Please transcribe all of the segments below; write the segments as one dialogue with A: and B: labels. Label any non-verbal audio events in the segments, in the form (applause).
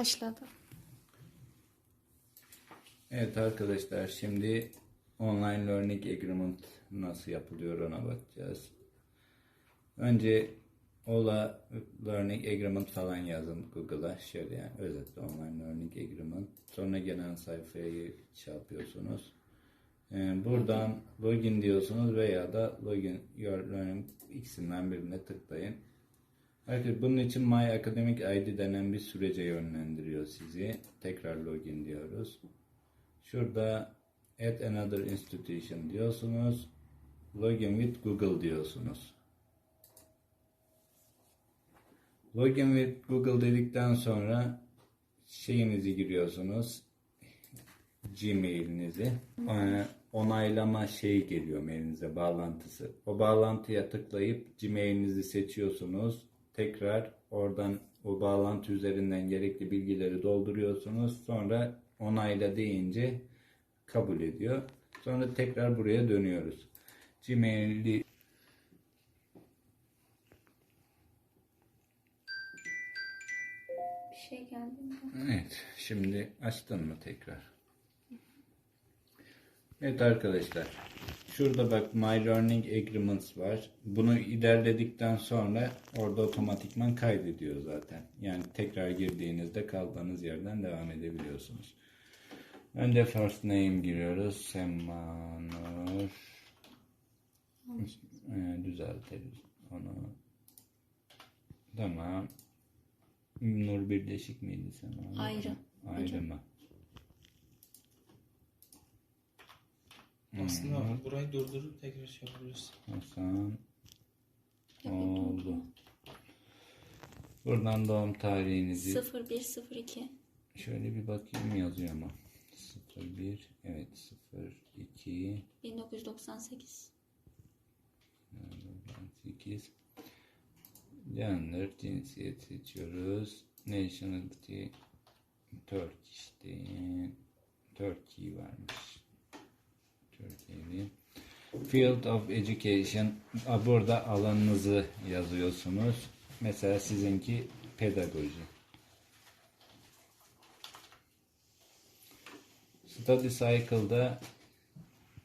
A: Başladı.
B: Evet arkadaşlar şimdi online learning agreement nasıl yapılıyor ona bakacağız. Önce Ola Learning Agreement falan yazın Google'a. Şöyle yani özetle Online Learning Agreement. Sonra gelen sayfayı şey. Ee, buradan login diyorsunuz veya da login your learning ikisinden birine tıklayın. Arkadaşlar bunun için My Academic ID denen bir sürece yönlendiriyor sizi. Tekrar login diyoruz. Şurada add another institution diyorsunuz. Login with Google diyorsunuz. Login with Google dedikten sonra şeyinizi giriyorsunuz. Gmail'inizi. Onaylama şeyi geliyor mailinize bağlantısı. O bağlantıya tıklayıp Gmail'inizi seçiyorsunuz. Tekrar oradan o bağlantı üzerinden gerekli bilgileri dolduruyorsunuz. Sonra onayla deyince kabul ediyor. Sonra tekrar buraya dönüyoruz. Gmail'i
A: Bir şey geldi mi?
B: Evet, şimdi açtın mı tekrar? Evet arkadaşlar, şurada bak My Learning Agreements var. Bunu ilerledikten sonra orada otomatikman kaydediyor zaten. Yani tekrar girdiğinizde kaldığınız yerden devam edebiliyorsunuz. Önce first name giriyoruz. Semanur. Ee, düzeltiriz onu. Tamam. Nur Birleşik miydi sen?
A: Ayrı.
B: Ayrı mı?
C: Aslında burayı durdurup tekrar şey yapabiliriz.
B: Hasan oldu. Buradan doğum tarihinizi
A: 0102.
B: şöyle bir bakayım yazıyor mu? 01 evet 02
A: 1998.
B: 8 Gender cinsiyet seçiyoruz. Nationality Turkish. Turkey varmış. Türkiye'li. Field of Education. Burada alanınızı yazıyorsunuz. Mesela sizinki pedagoji. Study Cycle'da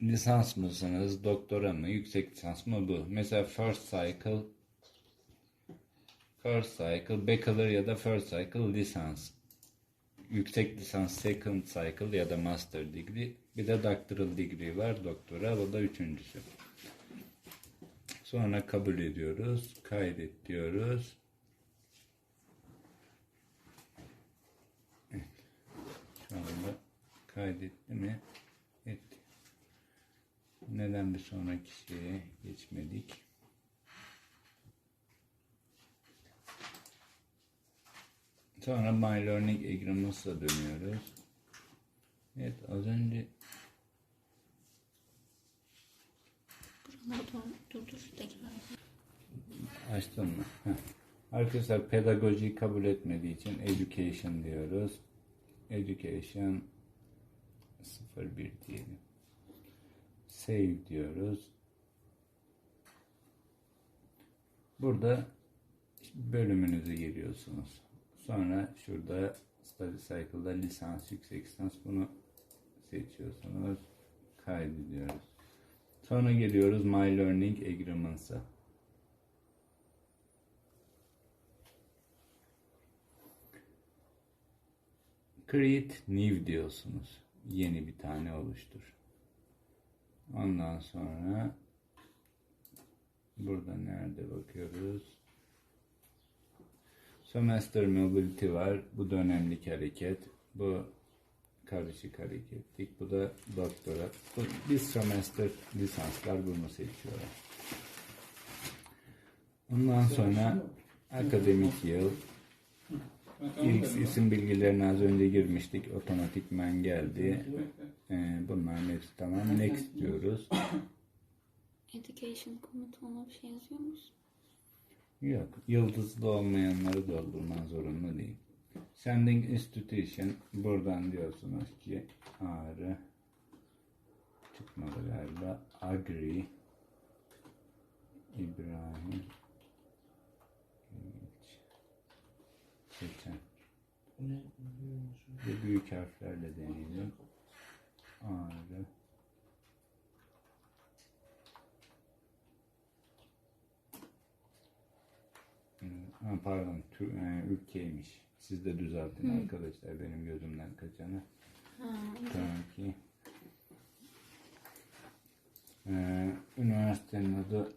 B: lisans mısınız, doktora mı, yüksek lisans mı bu? Mesela first cycle first cycle, bachelor ya da first cycle lisans. Yüksek lisans second cycle ya da master degree. Bir de doctoral degree var, doktora. O da üçüncüsü. Sonra kabul ediyoruz. Kaydet diyoruz. Evet. Şu anda kaydetti mi? Etti. Neden bir sonraki şeye geçmedik? Sonra My Learning Agreements'a dönüyoruz. Evet az önce
A: Buraları doğru
B: açtın mı? Heh. Arkadaşlar pedagojiyi kabul etmediği için education diyoruz. Education 01 diyelim. Save diyoruz. Burada bölümünüzü giriyorsunuz. Sonra şurada Study Cycle'da lisans, yüksek lisans bunu seçiyorsunuz. Kaydediyoruz. Sonra geliyoruz My Learning Agreements'a. Create new diyorsunuz. Yeni bir tane oluştur. Ondan sonra burada nerede bakıyoruz? Semester mobility var. Bu dönemlik hareket. Bu karışık hareketlik. Bu da doktora. Bu, biz semester lisanslar bunu seçiyorlar. Ondan sonra akademik yıl İlk isim bilgilerini az önce girmiştik. Otomatikmen geldi. Ee, bunların hepsi tamam. Next diyoruz.
A: Education komutuna bir şey yazıyor musun?
B: Yok. Yıldızlı olmayanları doldurman zorunlu değil. Sending institution. Buradan diyorsunuz ki Ağrı çıkmadı galiba. Agri İbrahim Seçen? Bir büyük harflerle deneyelim. Ağrı. Ha, pardon, e, ülkeymiş. Siz de düzeltin arkadaşlar benim gözümden kaçanı. Tamam ki. Ee, üniversitenin adı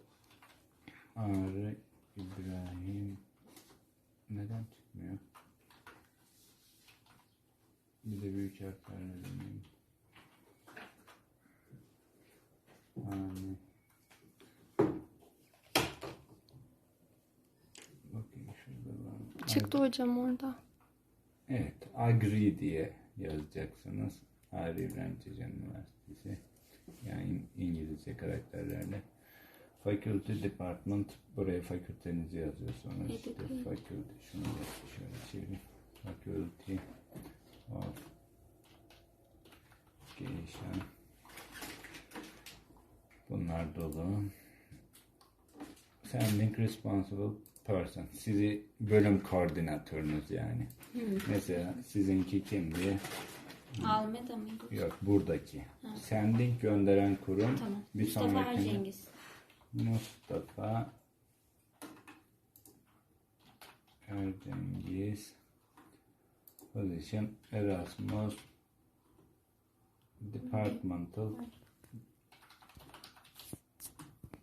B: Ağrı İbrahim. Neden çıkmıyor? Bir de büyük harflerle deneyim. Yani. Bakayım
D: Çıktı hocam orada.
B: Evet, Agri diye yazacaksınız. Ağrı İbrahim Çeçen Üniversitesi. Yani İng- İngilizce karakterlerle. Faculty Department, buraya fakültenizi yazıyorsunuz. İşte faculty, şunu da şöyle çevireyim. Faculty of Education. Bunlar dolu. Sending responsible person. Sizi bölüm koordinatörünüz yani. Mesela sizinki kimdi?
A: Almeda mıydı?
B: Yok buradaki. Sending gönderen kurum.
A: Tamam.
B: Bir
A: Mustafa
B: sonrakine
A: Ercengiz.
B: Mustafa Ercengiz Position Erasmus Departmental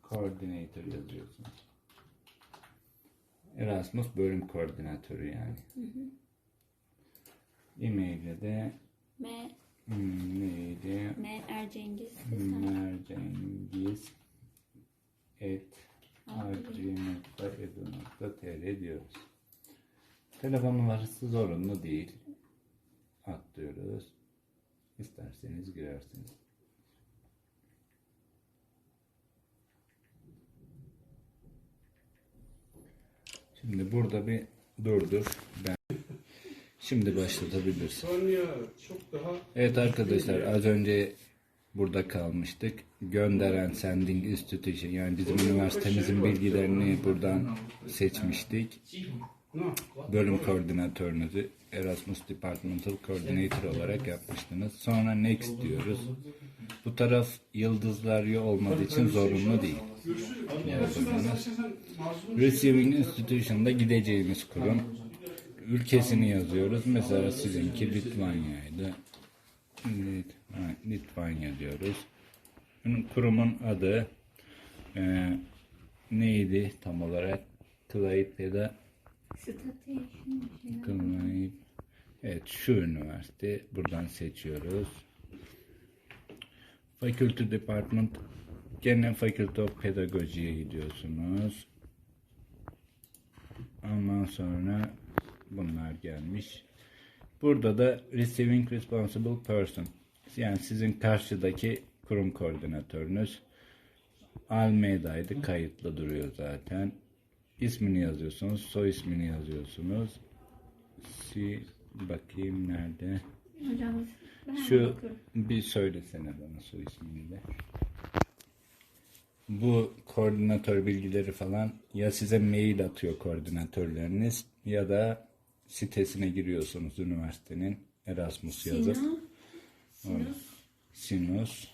B: Coordinator yazıyorsunuz. Erasmus bölüm koordinatörü yani. E-mail'e de
A: M,
B: hmm, neydi?
A: M Ercengiz.
B: Mercengiz et agri.edu.tr diyoruz. Telefon numarası zorunlu değil. Atlıyoruz. İsterseniz girersiniz. Şimdi burada bir durdur. Ben Şimdi başlatabilirsin.
C: Sonya çok daha
B: Evet arkadaşlar az önce burada kalmıştık. Gönderen Sending Institution yani bizim üniversitemizin bilgilerini buradan seçmiştik. Bölüm koordinatörünüzü Erasmus Departmental Coordinator olarak yapmıştınız. Sonra Next diyoruz. Bu taraf yıldızlar olmadığı için zorunlu değil. Receiving Institution'da gideceğimiz kurum. Ülkesini yazıyoruz. Mesela sizinki Litvanya'ydı. Litvanya diyoruz. Kurumun adı e, neydi tam olarak? Clyde ya Clyde. Evet şu üniversite. Buradan seçiyoruz. Faculty Department gene Faculty of Pedagogy'ye gidiyorsunuz. Ondan sonra bunlar gelmiş. Burada da Receiving Responsible Person. Yani sizin karşıdaki kurum koordinatörünüz Almeida'ydı. Kayıtlı duruyor zaten. İsmini yazıyorsunuz. Soy ismini yazıyorsunuz. Si bakayım nerede?
A: Hocam
B: Şu
A: bakıyorum.
B: bir söylesene bana soy ismini de. Bu koordinatör bilgileri falan ya size mail atıyor koordinatörleriniz ya da sitesine giriyorsunuz üniversitenin Erasmus yazıp
A: Sinus,
B: Sinus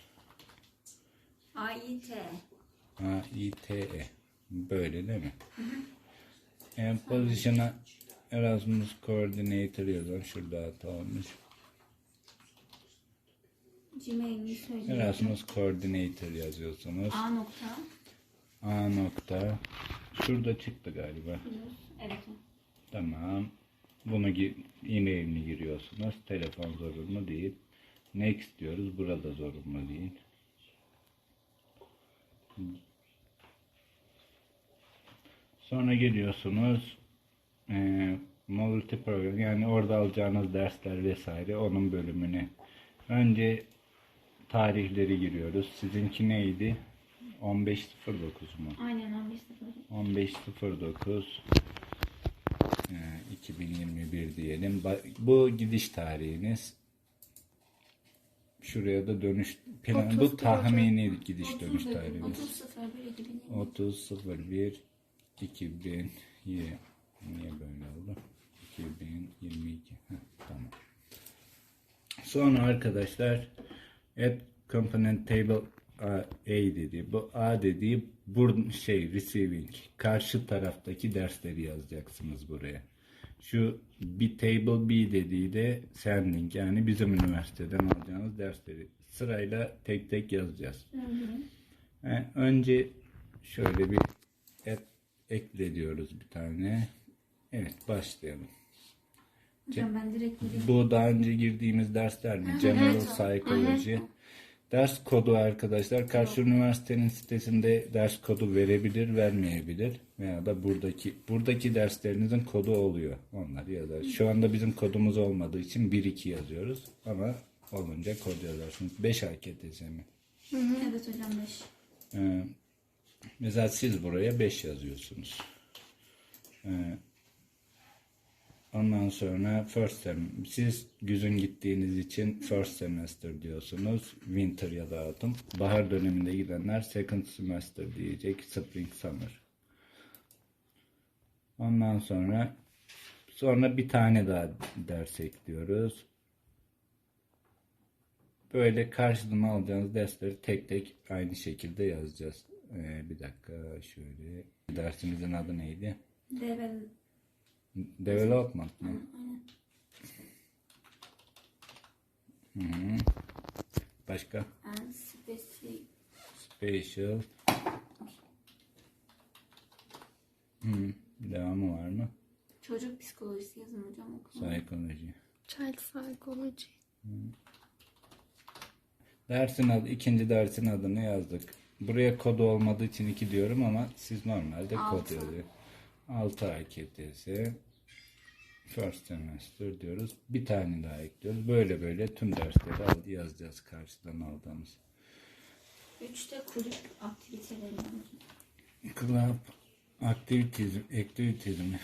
A: AİT.
B: A I T E böyle değil mi? En pozisyona Erasmus Coordinator yazan şurada hata olmuş.
A: Gmail'ini söyleyeyim.
B: Erasmus Coordinator yazıyorsunuz.
A: A nokta.
B: A nokta. Şurada çıktı galiba.
A: Evet.
B: Tamam. Bunu e-mailini giriyorsunuz. Telefon zorunlu değil. Next diyoruz. Burada zorunlu değil. Sonra geliyorsunuz. Eee multi program yani orada alacağınız dersler vesaire onun bölümüne. Önce tarihleri giriyoruz. Sizinki neydi? 15.09 mu?
A: Aynen 11 0.
B: 15.09 e, 2021 diyelim. Bu gidiş tarihiniz. Şuraya da dönüş plan. Bu
D: 30
B: tahmini gidiş dönüş
A: 30
B: tarihimiz.
A: 30 01 2020.
B: 30.01 2000 Niye böyle oldu? 2022. Heh, tamam. Sonra arkadaşlar add component table A, A dedi. Bu A dediği bur şey receiving. Karşı taraftaki dersleri yazacaksınız buraya. Şu bir table B dediği de sending yani bizim üniversiteden alacağınız dersleri sırayla tek tek yazacağız. He, önce şöyle bir ekle diyoruz bir tane. Evet başlayalım.
A: Hocam ben direkt gireyim.
B: Bu daha önce girdiğimiz dersler mi? General
A: evet.
B: Psychology. Ders kodu arkadaşlar. Karşı üniversitenin sitesinde ders kodu verebilir, vermeyebilir. Veya da buradaki buradaki derslerinizin kodu oluyor. Onlar yazar. Şu anda bizim kodumuz olmadığı için 1-2 yazıyoruz. Ama olunca kod yazarsınız. 5 AKTS mi?
A: Evet hocam 5.
B: Ee, mesela siz buraya 5 yazıyorsunuz. Ee, ondan sonra first sem siz güzün gittiğiniz için first semester diyorsunuz. Winter ya da autumn. Bahar döneminde gidenler second semester diyecek. Spring summer. Ondan sonra sonra bir tane daha ders ekliyoruz. Böyle karşılığını alacağınız dersleri tek tek aynı şekilde yazacağız. Ee, bir dakika şöyle. Dersimizin adı neydi?
A: Devel.
B: Development mı? Hı -hı. Başka?
A: And specific.
B: Spatial. Hı. Devamı var mı?
A: Çocuk psikolojisi yazın hocam okuma.
B: Psikoloji.
D: Child psychology.
B: Dersin adı, ikinci dersin adını yazdık. Buraya kod olmadığı için iki diyorum ama siz normalde kod
A: Altı.
B: yazıyor. 6 ay KTS. First semester diyoruz. Bir tane daha ekliyoruz. Böyle böyle tüm dersleri al- yazacağız karşıdan aldığımız.
A: Üçte kulüp aktiviteleri var.
B: Club activities, activities mi?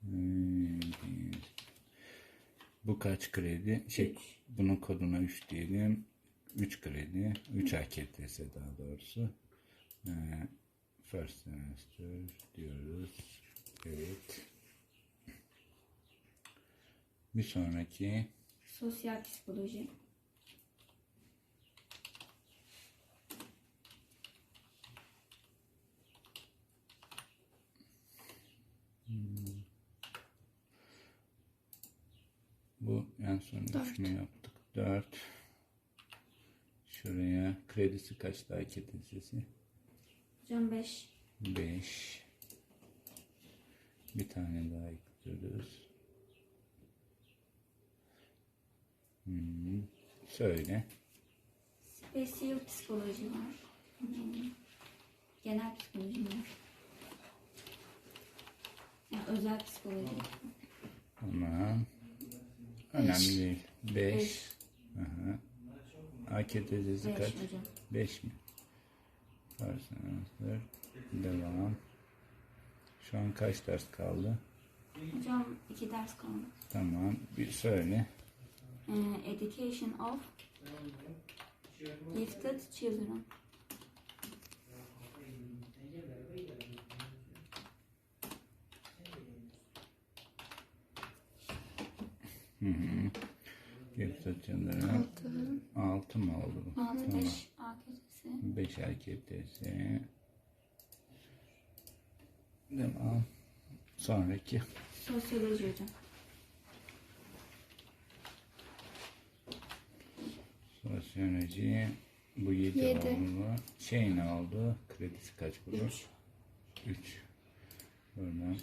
B: Hmm, Bu kaç kredi? Şey,
A: Üç.
B: Bunun koduna 3 diyelim. 3 kredi. 3 AKTS daha doğrusu. Ee, first semester diyoruz. Evet. Bir sonraki
A: Sosyal psikoloji.
B: Bu en son
D: Dört.
B: mü yaptık? 4. Şuraya kredisi kaç daha KTS'si?
A: Hocam 5.
B: 5. Bir tane daha ekliyoruz. Hmm. Söyle.
A: Special psikoloji var. Hmm. Genel psikoloji var. Yani özel psikoloji.
B: Tamam. Önemli değil. 5.
A: 5
B: kaç?
A: hocam.
B: 5 mi? Personel. Devam. Şu an kaç ders kaldı?
A: Hocam 2 ders kaldı.
B: Tamam. Bir söyle.
A: Ee, education of gifted children.
B: Gifted Children.
D: Altı.
B: 6 mı oldu bu?
A: 6 5 AKT'si.
B: 5 AKTS. Devam. Sonraki.
A: Sosyoloji hocam.
B: Sosyoloji. Bu 7
D: Yedi.
B: oldu. Şey ne oldu? Kredisi kaç bunun?
A: 3.
B: 3. Buradan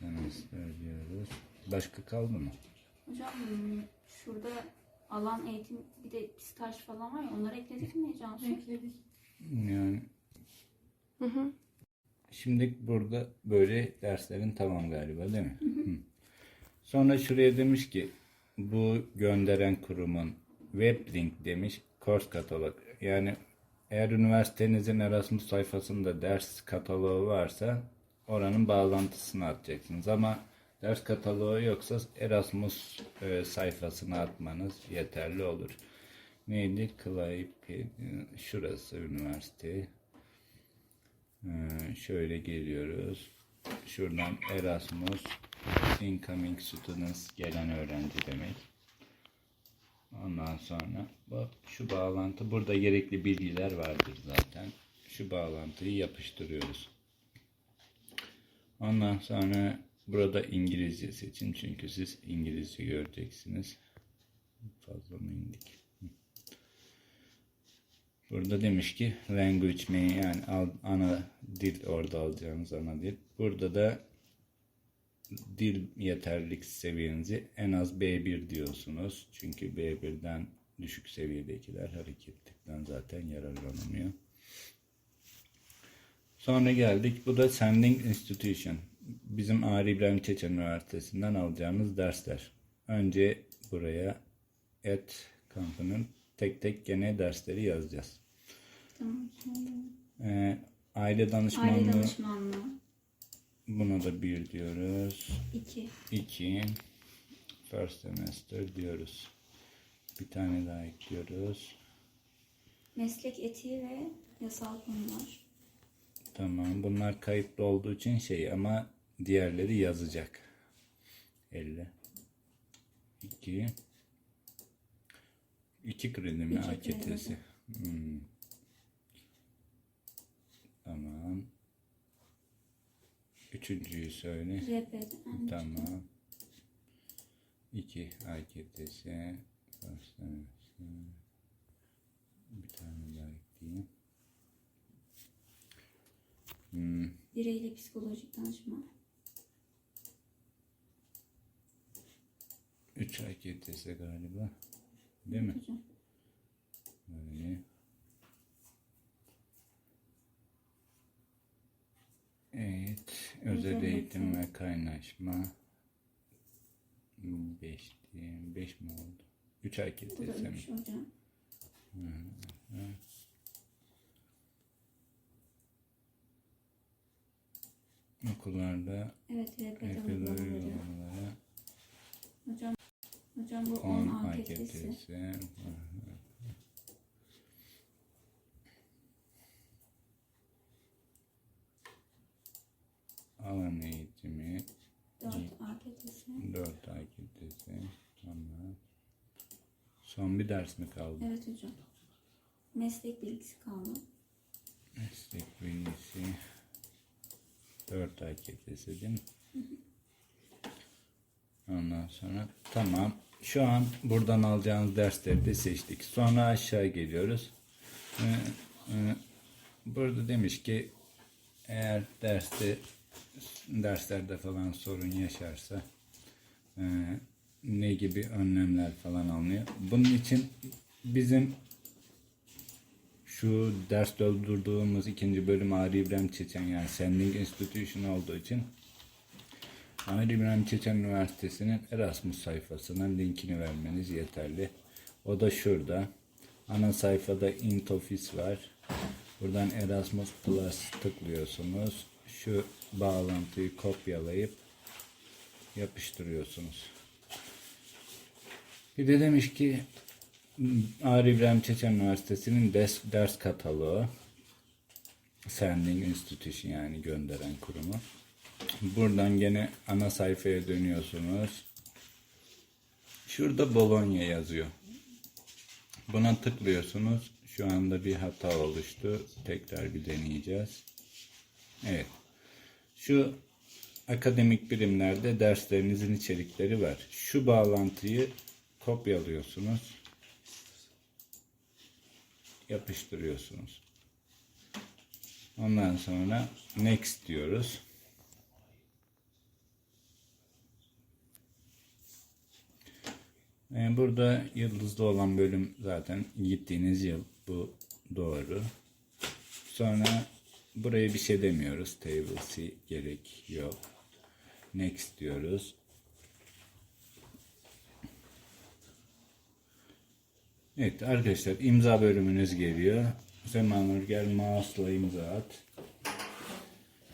B: semester diyoruz. Başka kaldı mı?
A: Hocam şurada alan eğitim bir de staj falan var ya onları ekledik mi Cansu? Ekledik.
B: Yani
D: Hı hı.
B: Şimdi burada böyle derslerin tamam galiba değil mi? Hı. Sonra şuraya demiş ki bu gönderen kurumun web link demiş course katalog. Yani eğer üniversitenizin Erasmus sayfasında ders kataloğu varsa oranın bağlantısını atacaksınız. Ama ders kataloğu yoksa Erasmus e, sayfasına atmanız yeterli olur. Neydi? Claype, şurası üniversite. Ee, şöyle geliyoruz. Şuradan Erasmus incoming students gelen öğrenci demek. Ondan sonra bu şu bağlantı burada gerekli bilgiler vardır zaten. Şu bağlantıyı yapıştırıyoruz. Ondan sonra burada İngilizce seçin çünkü siz İngilizce göreceksiniz. Fazla mı indik? Burada demiş ki language main yani ana dil orada alacağınız ana dil. Burada da dil yeterlilik seviyenizi en az B1 diyorsunuz. Çünkü B1'den düşük seviyedekiler hareketlikten zaten yararlanamıyor. Sonra geldik. Bu da Sending Institution. Bizim Ari İbrahim Çeçen Üniversitesi'nden alacağımız dersler. Önce buraya et kampının tek tek gene dersleri yazacağız.
A: Tamam.
B: Ee, aile danışmanlığı
A: aile danışmanlığı.
B: buna da bir diyoruz.
A: 2.
B: 2 first semester diyoruz. Bir tane daha ekliyoruz.
A: Meslek etiği ve yasal konular.
B: Tamam. Bunlar kayıtlı olduğu için şey ama diğerleri yazacak. 50. 2 2 kredi mi AKT'si? Hmm. Tamam. Üçüncüyü söyle. Tamam. 2 AKT'si. Bir tane daha ekleyeyim. Hmm.
A: Bireyle psikolojik danışma.
B: 3 AKTS galiba. Değil mi? Böyle. Evet. Özel eğitim ve kaynaşma. 5 5 mi oldu? 3
A: Bu da
B: AKTS mi?
A: 3 hocam.
B: Okullarda
A: Evet uygulamaları.
B: uygulamalara
A: Hocam, hocam bu
B: 10
A: 10 AKT'si.
B: AKTS. Alan eğitimi
A: 4 AKT'si.
B: 4 AKTS. Tamam. Son bir ders mi kaldı?
A: Evet hocam. Meslek bilgisi kaldı.
B: Meslek bilgisi 4 AKTS değil mi? Ondan sonra tamam. Şu an buradan alacağınız dersleri de seçtik. Sonra aşağı geliyoruz. Ee, e, Burada demiş ki eğer derste derslerde falan sorun yaşarsa e, ne gibi önlemler falan alınıyor. Bunun için bizim şu ders doldurduğumuz ikinci bölüm Ari İbrahim Çeçen yani Sending Institution olduğu için Ari İbrahim Çeçen Üniversitesi'nin Erasmus sayfasına linkini vermeniz yeterli. O da şurada. Ana sayfada Int Office var. Buradan Erasmus Plus tıklıyorsunuz. Şu bağlantıyı kopyalayıp yapıştırıyorsunuz. Bir de demiş ki Ağrı İbrahim Çeçen Üniversitesi'nin ders, ders kataloğu Sending Institution yani gönderen kurumu. Buradan gene ana sayfaya dönüyorsunuz. Şurada Bologna yazıyor. Buna tıklıyorsunuz. Şu anda bir hata oluştu. Tekrar bir deneyeceğiz. Evet. Şu akademik birimlerde derslerinizin içerikleri var. Şu bağlantıyı kopyalıyorsunuz. Yapıştırıyorsunuz. Ondan sonra next diyoruz. Burada yıldızlı olan bölüm zaten gittiğiniz yıl. Bu doğru. Sonra buraya bir şey demiyoruz. Table C gerek yok. Next diyoruz. Evet arkadaşlar imza bölümünüz geliyor. Zemanur gel mouse'la imza at.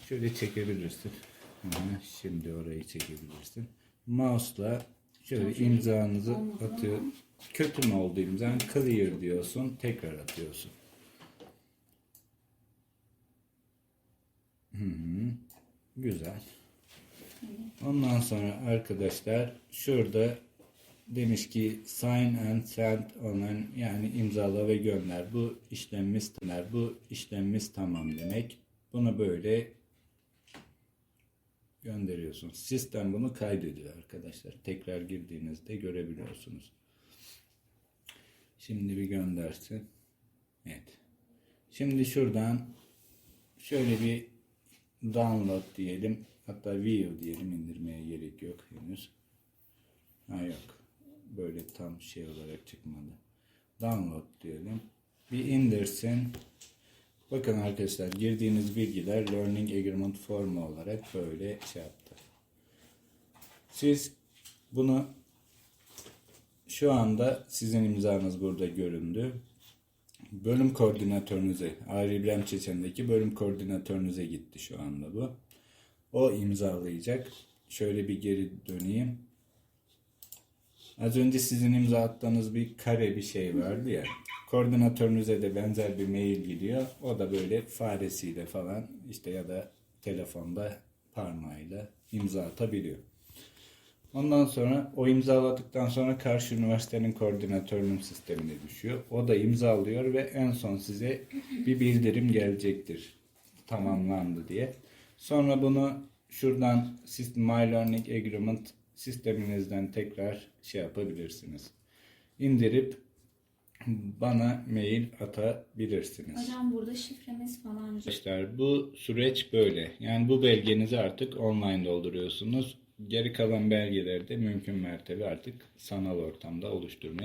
B: Şöyle çekebilirsin. Şimdi orayı çekebilirsin. Mouse'la şöyle imzanızı atıyor. Kötü mü oldu imzan? Clear diyorsun. Tekrar atıyorsun. Hı hı. Güzel. Ondan sonra arkadaşlar şurada demiş ki sign and send online yani imzala ve gönder. Bu işlemimiz tamam. Bu işlemimiz tamam demek. Bunu böyle gönderiyorsunuz. Sistem bunu kaydediyor arkadaşlar. Tekrar girdiğinizde görebiliyorsunuz. Şimdi bir göndersin. Evet. Şimdi şuradan şöyle bir download diyelim. Hatta view diyelim indirmeye gerek yok henüz. Ha yok. Böyle tam şey olarak çıkmadı. Download diyelim. Bir indirsin. Bakın arkadaşlar girdiğiniz bilgiler Learning Agreement formu olarak böyle şey yaptı. Siz bunu şu anda sizin imzanız burada göründü. Bölüm koordinatörünüze, Ayrı İbrahim Çeçen'deki bölüm koordinatörünüze gitti şu anda bu. O imzalayacak. Şöyle bir geri döneyim. Az önce sizin imza attığınız bir kare bir şey vardı ya. Koordinatörünüze de benzer bir mail gidiyor. O da böyle faresiyle falan işte ya da telefonda parmağıyla imza atabiliyor. Ondan sonra o imzaladıktan sonra karşı üniversitenin koordinatörünün sistemine düşüyor. O da imzalıyor ve en son size bir bildirim gelecektir. Tamamlandı diye. Sonra bunu şuradan My Learning Agreement sisteminizden tekrar şey yapabilirsiniz. İndirip (clears throat) bana mail atabilirsiniz.
A: Hocam burada şifremiz falan.
B: Arkadaşlar bu süreç böyle. Yani bu belgenizi artık online dolduruyorsunuz. Geri kalan belgeleri de mümkün mertebe artık sanal ortamda oluşturmaya